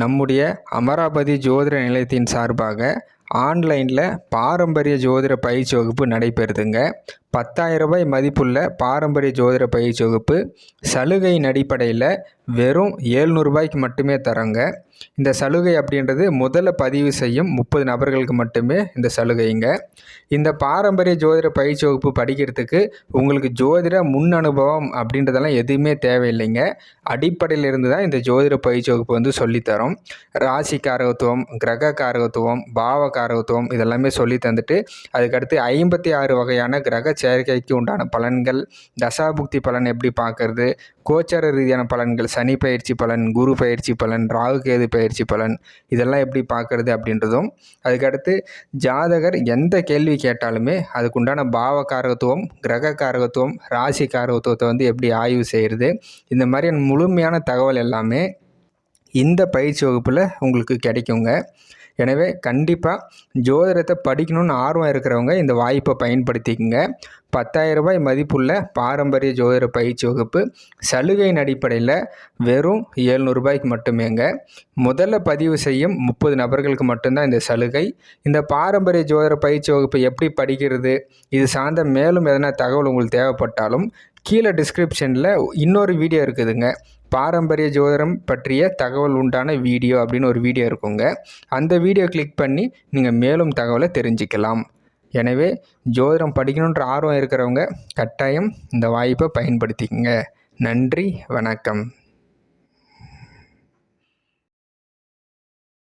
நம்முடைய அமராவதி ஜோதிட நிலையத்தின் சார்பாக ஆன்லைனில் பாரம்பரிய ஜோதிட பயிற்சி வகுப்பு நடைபெறுதுங்க. பத்தாயிரம் ரூபாய் மதிப்புள்ள பாரம்பரிய ஜோதிட பயிற்சி வகுப்பு சலுகையின் அடிப்படையில் வெறும் ஏழ்நூறுபாய்க்கு மட்டுமே தரோங்க. இந்த சலுகை அப்படின்றது முதல்ல பதிவு செய்யும் முப்பது நபர்களுக்கு மட்டுமே இந்த சலுகைங்க. இந்த பாரம்பரிய ஜோதிட பயிற்சி வகுப்பு படிக்கிறதுக்கு உங்களுக்கு ஜோதிட முன் அனுபவம் அப்படின்றதெல்லாம் எதுவுமே தேவையில்லைங்க. அடிப்படையிலிருந்து தான் இந்த ஜோதிட பயிற்சி வகுப்பு வந்து சொல்லித்தரோம். ராசி காரகத்துவம் கிரக காரகத்துவம் பாவ காரகத்துவம் இதெல்லாமே சொல்லி தந்துட்டு அதுக்கடுத்து ஐம்பத்தி ஆறு வகையான கிரக சேர்க்கைக்கு உண்டான பலன்கள் தசாபுக்தி பலன் எப்படி பார்க்கறது கோச்சார ரீதியான பலன்கள் சனி பயிற்சி பலன் குரு பயிற்சி பலன் ராகு கேது பயிற்சி பலன் இதெல்லாம் எப்படி பார்க்கறது அப்படின்றதும் அதுக்கடுத்து ஜாதகர் எந்த கேள்வி கேட்டாலுமே அதுக்குண்டான பாவ காரகத்துவம் கிரக காரகத்துவம் ராசி காரகத்துவத்தை வந்து எப்படி ஆய்வு செய்கிறது இந்த மாதிரியான முழுமையான தகவல் எல்லாமே இந்த பயிற்சி வகுப்பில் உங்களுக்கு கிடைக்குங்க. எனவே கண்டிப்பாக ஜோதிடத்தை படிக்கணும்னு ஆர்வம் இருக்கிறவங்க இந்த வாய்ப்பை பயன்படுத்திக்கங்க. பத்தாயிரம் ரூபாய் மதிப்புள்ள பாரம்பரிய ஜோதிட பயிற்சி வகுப்பு சலுகையின் அடிப்படையில் வெறும் ஏழ்நூறுபாய்க்கு மட்டுமேங்க. முதல்ல பதிவு செய்யும் முப்பது நபர்களுக்கு மட்டும்தான் இந்த சலுகை. இந்த பாரம்பரிய ஜோதிட பயிற்சி வகுப்பு எப்படி படிக்கிறது? இது சார்ந்த மேலும் எதனா தகவல் உங்களுக்கு தேவைப்பட்டாலும் கீழே டிஸ்கிரிப்ஷனில் இன்னொரு வீடியோ இருக்குதுங்க. பாரம்பரிய ஜோதிடம் பற்றிய தகவல் உண்டான வீடியோ அப்படின்னு ஒரு வீடியோ இருக்குங்க. அந்த வீடியோ கிளிக் பண்ணி நீங்கள் மேலும் தகவலை தெரிஞ்சுக்கலாம். எனவே ஜோதிடம் படிக்கணுன்ற ஆர்வம் இருக்கிறவங்க கட்டாயம் இந்த வாய்ப்பை பயன்படுத்திக்கங்க. நன்றி வணக்கம்.